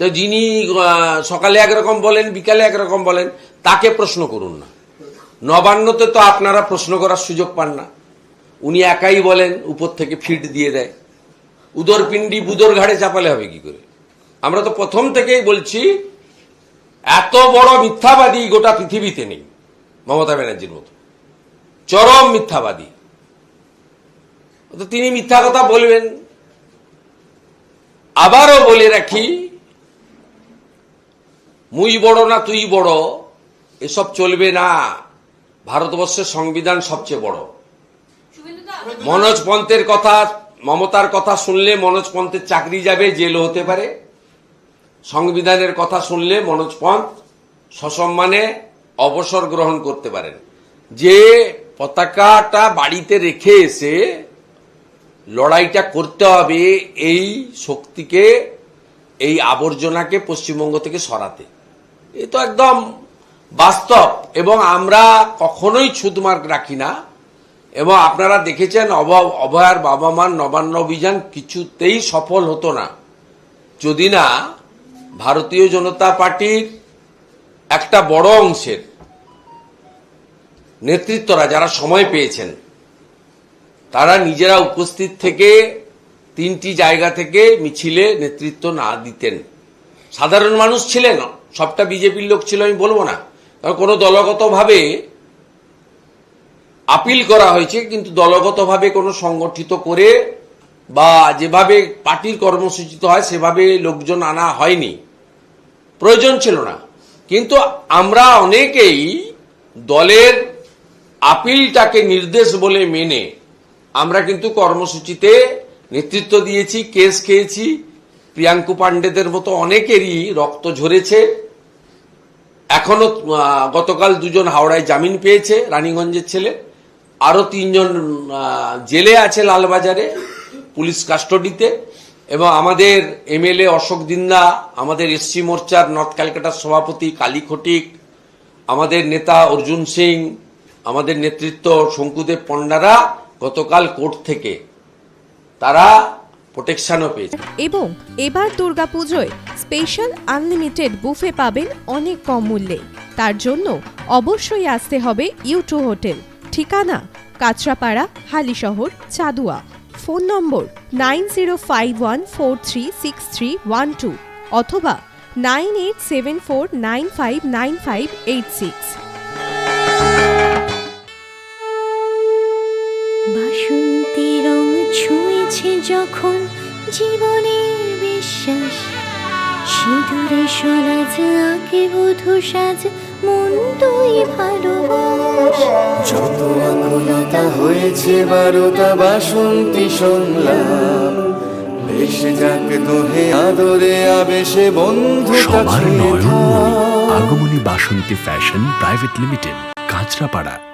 তো যিনি সকালে একরকম বলেন, বিকালে একরকম বলেন, তাকে প্রশ্ন করুন না। নবান্নতে তো আপনারা প্রশ্ন করার সুযোগ পান না। উনি একাই বলেন, উপর থেকে ফিট দিয়ে দেয়। উদর পিণ্ডি বুদর ঘাড়ে চাপালে হবে কি করে? আমরা তো প্রথম থেকেই বলছি, এত বড় মিথ্যাবাদী গোটা পৃথিবীতে নেই, মমতা ব্যানার্জির মতো। চরম মিথ্যাবাদী। তো তিনি মিথ্যা কথা বলবেন। আবারও বলে রাখি মুই বড় না তুই বড়? এসব চলবে না। ভারতবর্ষের সংবিধান সবচেয়ে বড়। মনোজ পন্থের কথা, মমতার কথা শুনলে মনোজ পন্থের চাকরি যাবে জেল হতে পারে। সংবিধানের কথা শুনলে মনোজ পন্থ সসম্মানে অবসর গ্রহণ করতে পারেন। যে পতাকাটা বাড়িতে রেখে এসে লড়াইটা করতে হবে, এই শক্তিকে, এই আবর্জনাকে পশ্চিমবঙ্গ থেকে সরাতে। এ তো একদম বাস্তব। এবং আমরা কখনোই ছুতমার্ক রাখি না। এবং আপনারা দেখেছেন অভয়ার বাবা মার নবান্ন অভিযান কিছুতেই সফল হতো না। যদি না, ভারতীয় জনতা পার্টির একটা বড় অংশের নেতৃত্বরা যারা সময় পেয়েছেন, তারা নিজেরা উপস্থিত থেকে তিনটি জায়গা থেকে মিছিলে নেতৃত্ব না দিতেন। সাধারণ মানুষ ছিলেন সবটা বিজেপির লোক ছিল, আমি বলব না। কারণ কোনো দলগতভাবে আপিল করা হয়েছে, কিন্তু দলগতভাবে কোনো সংগঠিত করে বা যেভাবে পার্টির কর্মসূচিত হয়, সেভাবে লোকজন আনা হয়নি। প্রয়োজন ছিল না। কিন্তু আমরা অনেকেই দলের আপিলটাকে নির্দেশ বলে মেনে আমরা কিন্তু কর্মসূচিতে নেতৃত্ব দিয়েছি, কেস খেয়েছি। প্রিয়াঙ্কু পাণ্ডেদের মতো অনেকেরই রক্ত ঝরেছে। এখনও গতকাল দুজন হাওড়ায় জামিন পেয়েছে, রানীগঞ্জের ছেলে। আরও তিনজন জেলে আছে লালবাজারে, পুলিশ কাস্টডিতে। এবং আমাদের এমএলএ অশোক দিন্দা, আমাদের এসসি মোর্চার নর্থ ক্যালকাটার সভাপতি কালী খটিক, আমাদের নেতা অর্জুন সিং, আমাদের নেতৃত্ব শঙ্কুদেব পণ্ডারা গতকাল কোর্ট থেকে। তারা প্রোটেকশনও পেয়েছে। এবং এবার দুর্গাপুজোয় স্পেশাল আনলিমিটেড বুফে পাবেন অনেক কম মূল্যে। তার জন্য অবশ্যই আসতে হবে ইউটু হোটেল ঠিকানা Kanchrapara Halisahar Chadua. Phone number nine zero five one four three six three one two অথবা nine eight seven four nine five nine five eight six বাসন্তী রং ছুঁয়েছে যখন জীবনের বিশ্বাস। সিঁদুরে সরাজ আঁকে বধু সাজ মন তুই ভালোবাস। যত আকুলতা হয়েছে বারোটা বাসন্তী সংলাপ ভেসে যাক দোহে আদরে আবেশে বন্ধুতা সবার নয়নমণি আগমনী Basanti fashion private limited Kanchrapara.